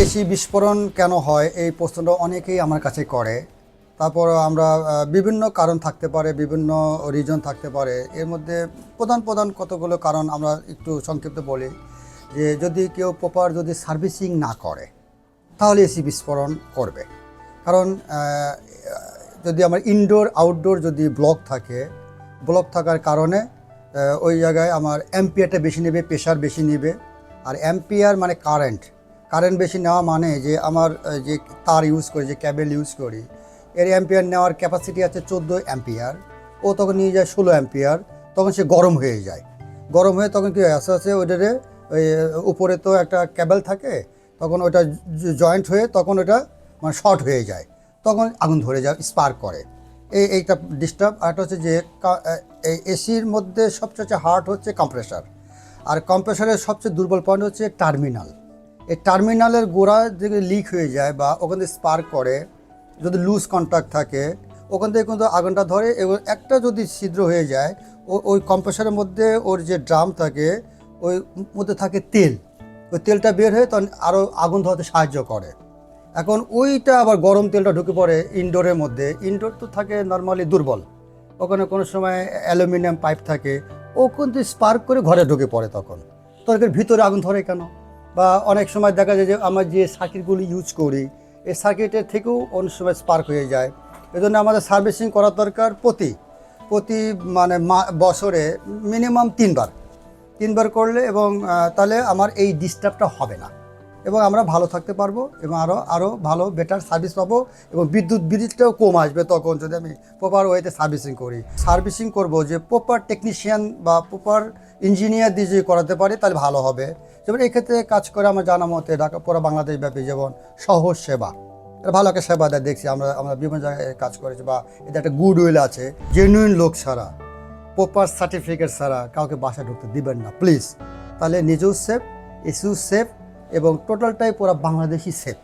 AC বিস্ফোরণ কেন হয়, এই প্রশ্নটা অনেকেই আমার কাছে করে। তারপর আমরা বিভিন্ন কারণ থাকতে পারে, বিভিন্ন রিজন থাকতে পারে। এর মধ্যে প্রধান প্রধান কতগুলো কারণ আমরা একটু সংক্ষিপ্ত বলি। যে যদি কেউ প্রপার যদি সার্ভিসিং না করে, তাহলে এসি বিস্ফোরণ করবে। কারণ যদি আমার ইনডোর আউটডোর যদি ব্লক থাকে ব্লক থাকার কারণে ওই জায়গায় আমার অ্যাম্পিয়ারটা বেশি নেবে প্রেশার বেশি নেবে। আর অ্যাম্পিয়ার মানে কারেন্ট কারেন্ট বেশি নেওয়া মানে যে আমার যে তার ইউজ করি, যে ক্যাবেল ইউজ করি, এর অ্যাম্পিয়ার নেওয়ার ক্যাপাসিটি আছে চোদ্দ অ্যাম্পিয়ার ও তখন নিয়ে যায় ষোলো অ্যাম্পিয়ার তখন সে গরম হয়ে যায়। গরম হয়ে তখন কি হয়? আস্তে আস্তে ওইটারে, ওই, উপরে তো একটা ক্যাবেল থাকে, তখন ওটা জয়েন্ট হয়ে তখন ওটা মানে শর্ট হয়ে যায়। তখন আগুন ধরে যায় স্পার্ক করে। এই, এইটা ডিস্টার্ব আর হচ্ছে যে এই এসির মধ্যে সবচেয়ে হচ্ছে হার্ড হচ্ছে কম্প্রেসার আর কম্প্রেসারের সবচেয়ে দুর্বল পয়েন্ট হচ্ছে টার্মিনাল এই টার্মিনালের গোড়া যদি লিক হয়ে যায় বা ওখান থেকে স্পার্ক করে, যদি লুজ কন্ট্যাক্ট থাকে, ওখান থেকে কিন্তু আগুনটা ধরে এবং একটা যদি ছিদ্র হয়ে যায়, ও, ওই কম্প্রেসারের মধ্যে ওর যে ড্রাম থাকে, ওই মধ্যে থাকে তেল। ওই তেলটা বের হয়ে তখন আরও আগুন ধরাতে সাহায্য করে। এখন ওইটা আবার গরম তেলটা ঢুকে পড়ে ইনডোরের মধ্যে। ইনডোর তো থাকে নর্মালি দুর্বল। ওখানে কোনো সময় অ্যালুমিনিয়াম পাইপ থাকে ও কিন্তু স্পার্ক করে ঘরে ঢুকে পড়ে তখন। তখন ভিতরে আগুন ধরে কেন? বা অনেক সময় দেখা যায় যে আমরা যে সার্কিটগুলো ইউজ করি, এই সার্কিটের থেকেও অনেক সময় স্পার্ক হয়ে যায়। এজন্য আমাদের সার্ভিসিং করা দরকার প্রতি প্রতি মানে বছরে মিনিমাম তিনবার। তিনবার করলে এবং তাহলে আমার এই ডিস্টার্বটা হবে না। এবং আমরা ভালো থাকতে পারব এবং আরও আরও ভালো বেটার সার্ভিস পাবো এবং বিদ্যুৎ বিদ্যুৎটাও কম আসবে তখন যদি আমি প্রপার ওয়েতে সার্ভিসিং করি। সার্ভিসিং করব যে প্রপার টেকনিশিয়ান বা প্রপার ইঞ্জিনিয়ার দিয়ে যদি করাতে পারি, তাহলে ভালো হবে। যেমন এক্ষেত্রে কাজ করে আমার জানা মতে ঢাকা, পুরো বাংলাদেশ ব্যাপী যেমন সহজ সেবা, এটা ভালো একটা সেবা দেয় দেখছি। আমরা আমরা বিভিন্ন জায়গায় কাজ করেছি বা এটা একটা গুড উইল আছে। জেনুইন লোক ছাড়া প্রপার সার্টিফিকেট ছাড়া কাউকে বাসায় ঢুকতে দিবেন না প্লিজ তাহলে নিজেও সেফ এসিও সেফ এবং টোটালটাই পুরো বাংলাদেশি সেফ